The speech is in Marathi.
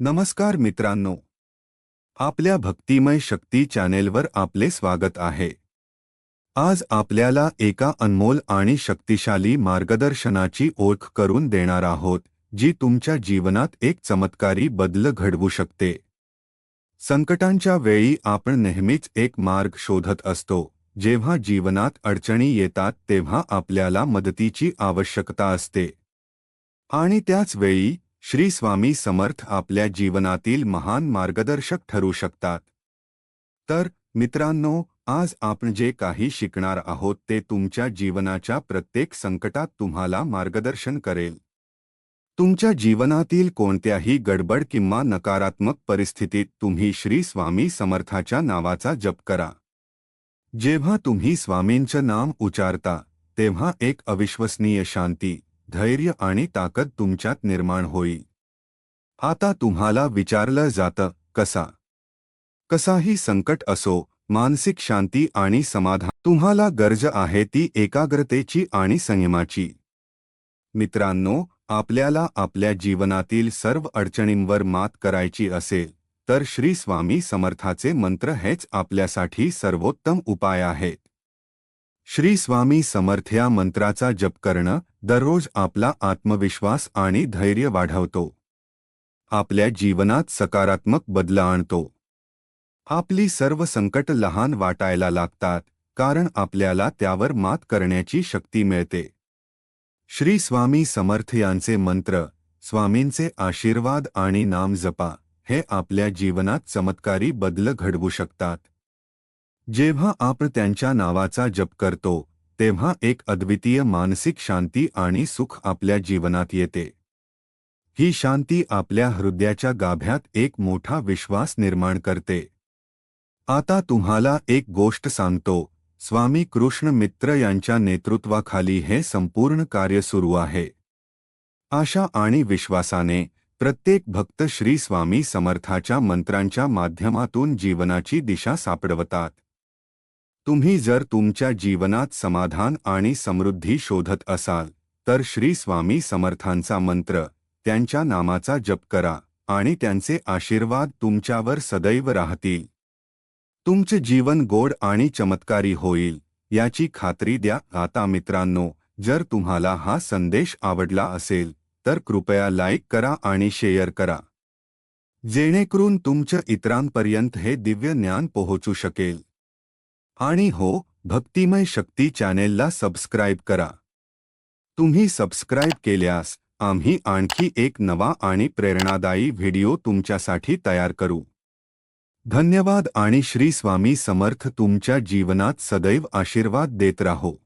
नमस्कार मित्रांनो. आपल्या भक्तिमय शक्ती चॅनेलवर आपले स्वागत आहे. आज आपल्याला एका अनमोल आणि शक्तिशाली मार्गदर्शनाची ओळख करून देणार आहोत जी तुमच्या जीवनात एक चमत्कारी बदल घडवू शकते. संकटांच्या वेळी आपण नेहमीच एक मार्ग शोधत असतो जेव्हा जीवनात अडचणी येतात तेव्हा आपल्याला मदतीची आवश्यकता असते. आणि त्याच वेळी श्री स्वामी समर्थ आपल्या जीवनातील महान मार्गदर्शक ठरू शकतात. तर मित्रांनो आज आपण जे काही शिकणार आहोत ते तुमच्या जीवनाच्या प्रत्येक संकटात तुम्हाला मार्गदर्शन करेल. तुमच्या जीवनातील कोणत्याही गडबड किंवा नकारात्मक परिस्थितीत तुम्ही श्री स्वामी समर्थाच्या नावाचा जप करा. जेव्हा तुम्ही स्वामींचं नाम उच्चारता तेव्हा एक अविश्वसनीय शांती धैर्य आणि ताकद तुमच्यात निर्माण होईल. आता तुम्हाला विचारलं जातं कसा? कसाही संकट असो मानसिक शांती आणि समाधान. तुम्हाला गरज आहे ती एकाग्रतेची आणि संयमाची. मित्रांनो आपल्याला आपल्या जीवनातील सर्व अडचणींवर मात करायची असेल तर श्री स्वामी समर्थाचे मंत्र हेच आपल्यासाठी सर्वोत्तम उपाय आहेत. श्री स्वामी समर्थ या मंत्राचा जप करणं दररोज आपला आत्मविश्वास आणि धैर्य वाढवतो. आपल्या जीवनात सकारात्मक बदल आणतो. आपली सर्व संकट लहान वाटायला लागतात, कारण आपल्याला त्यावर मात करण्याची शक्ती मिळते. श्री स्वामी समर्थ यांचे मंत्र, स्वामींचे आशीर्वाद आणि नाम जपा, हे आपल्या जीवनात चमत्कारी बदल घडवू शकतात. जेव्हा आपण त्यांच्या नावाचा जप करतो तेव्हा एक अद्वितीय मानसिक शांती आणि सुख आपल्या जीवनात येते. ही शांती आपल्या हृदयाच्या गाभ्यात एक मोठा विश्वास निर्माण करते. आता तुम्हाला एक गोष्ट सांगतो स्वामी कृष्ण मित्र यांच्या नेतृत्वाखाली हे संपूर्ण कार्य सुरू आहे. आशा आणि विश्वासाने प्रत्येक भक्त श्री स्वामी समर्थाच्या मंत्रांच्या माध्यमातून जीवनाची दिशा सापडवतात. तुम्ही जर तुमच्या जीवनात समाधान आणि समृद्धी शोधत असाल तर श्री स्वामी समर्थांचा मंत्र त्यांच्या नामाचा जप करा आणि त्यांचे आशीर्वाद तुमच्यावर सदैव राहतील. तुमचे जीवन गोड आणि चमत्कारी होईल याची खात्री द्या. आता मित्रांनो जर तुम्हाला हा संदेश आवडला असेल तर कृपया लाईक करा आणि शेअर करा. जेणेकरून तुमच्या इतरांपर्यंत हे दिव्य ज्ञान पोहोचू शकेल. आणि हो भक्तिमय शक्ती चॅनेलला सबस्क्राईब करा. तुम्ही सबस्क्राईब केल्यास आम्ही आणखी एक नवा आणि प्रेरणादायी व्हिडिओ तुमच्यासाठी तयार करू. धन्यवाद आणि श्री स्वामी समर्थ तुमच्या जीवनात सदैव आशीर्वाद देत राहो.